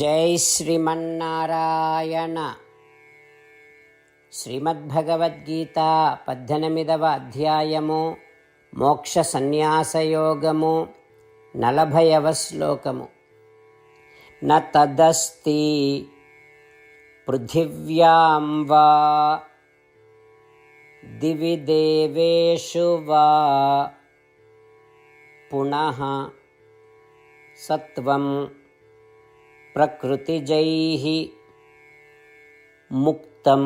జై శ్రీమన్నారాయణ శ్రీమద్భగవద్గీత పద్దెనిమిదవ అధ్యాయము మోక్ష సన్యాసయోగము నలభైవ శ్లోకము న తదస్తి పృథివ్యాం వా దివి దేవేషు వా పునః సత్వం प्रकृतिजैः मुक्तं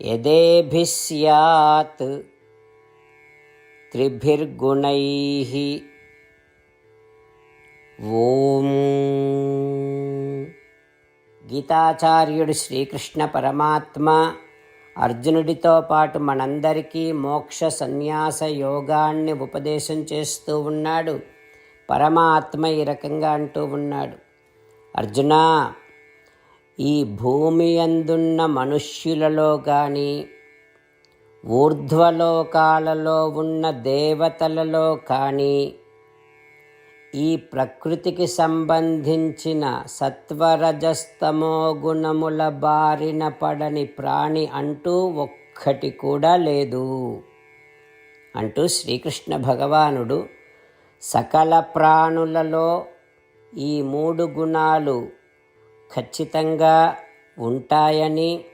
यदेभिः स्यात् त्रिभिर्गुणैः ఓం గీతాచార్యుడు శ్రీకృష్ణ పరమాత్మ అర్జునుడితో పాటు మనందరికీ మోక్ష సన్యాస యోగాన్ని ఉపదేశం చేస్తూ ఉన్నాడు పరమాత్మ ఈ రకంగా అంటూ ఉన్నాడు అర్జున ఈ భూమి అందున్న మనుష్యులలో కానీ ఊర్ధ్వలోకాలలో ఉన్న దేవతలలో కానీ ఈ ప్రకృతికి సంబంధించిన సత్వరజస్తమో గుణముల బారిన పడని ప్రాణి అంటూ ఒక్కటి కూడా లేదు. అంటూ శ్రీకృష్ణ భగవానుడు సకల ప్రాణులలో ఈ మూడు గుణాలు ఖచ్చితంగా ఉంటాయని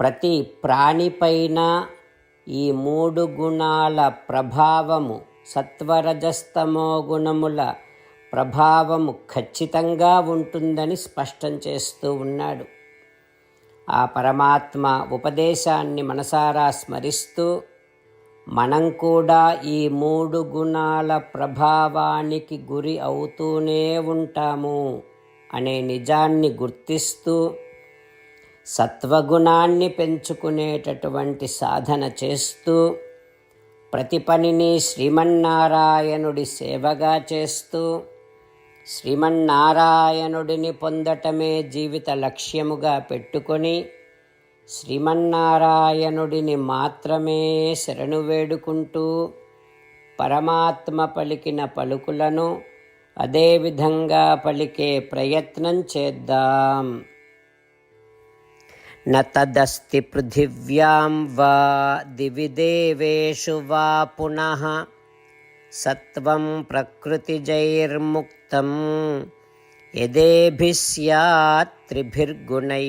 ప్రతి ప్రాణిపైన ఈ మూడు గుణాల ప్రభావము సత్వరజస్తమో గుణముల ప్రభావము ఖచ్చితంగా ఉంటుందని స్పష్టం చేస్తూ ఉన్నాడు. ఆ పరమాత్మ ఉపదేశాన్ని మనసారా స్మరిస్తూ మనం కూడా ఈ మూడు గుణాల ప్రభావానికి గురి అవుతూనే ఉంటాము అనే నిజాన్ని గుర్తిస్తూ సత్వగుణాన్ని పెంచుకునేటటువంటి సాధన చేస్తూ ప్రతి పనిని శ్రీమన్నారాయణుడి సేవగా చేస్తూ శ్రీమన్నారాయణుడిని పొందటమే జీవిత లక్ష్యముగా పెట్టుకొని శ్రీమన్నారాయణుడిని మాత్రమే శరణు వేడుకుంటూ పరమాత్మ పలికిన పలుకులను అదేవిధంగా పలికే ప్రయత్నం చేద్దాం. నదస్తి పృథివ్యాం వా దివి దేవేషు వా పునః సత్వం ప్రకృతిజైర్ముక్తం యదేభిస్యాత్రిభిర్గుణై.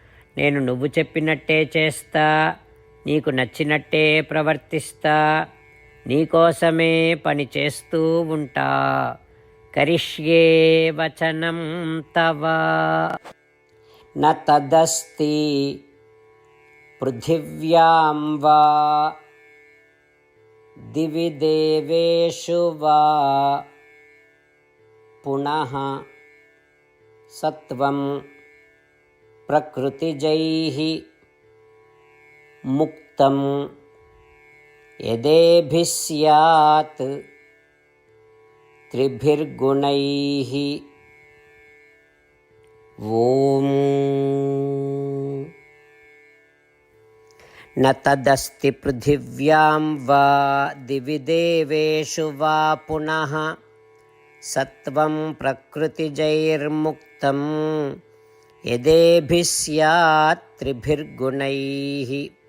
నేను నువ్వు చెప్పినట్టే చేస్తా నీకు నచ్చినట్టే ప్రవర్తిస్తా నీకోసమే పని చేస్తూ ఉంటా. కరిష్యే వచనం తవ. న పృథివ్యాం వా. దివి దేవేషు వా. పునః సత్వం प्रकृतिजैः मुक्तं यदेभिः स्यात्। त्रिभिर्गुणैः ॐ न तदस्ति पृथिव्यां वा दिवि देवेषु वा पुनः सत्त्वं प्रकृतिजैर्मुक्तम्। यदेभिः स्यात् त्रिभिर्गुणैः।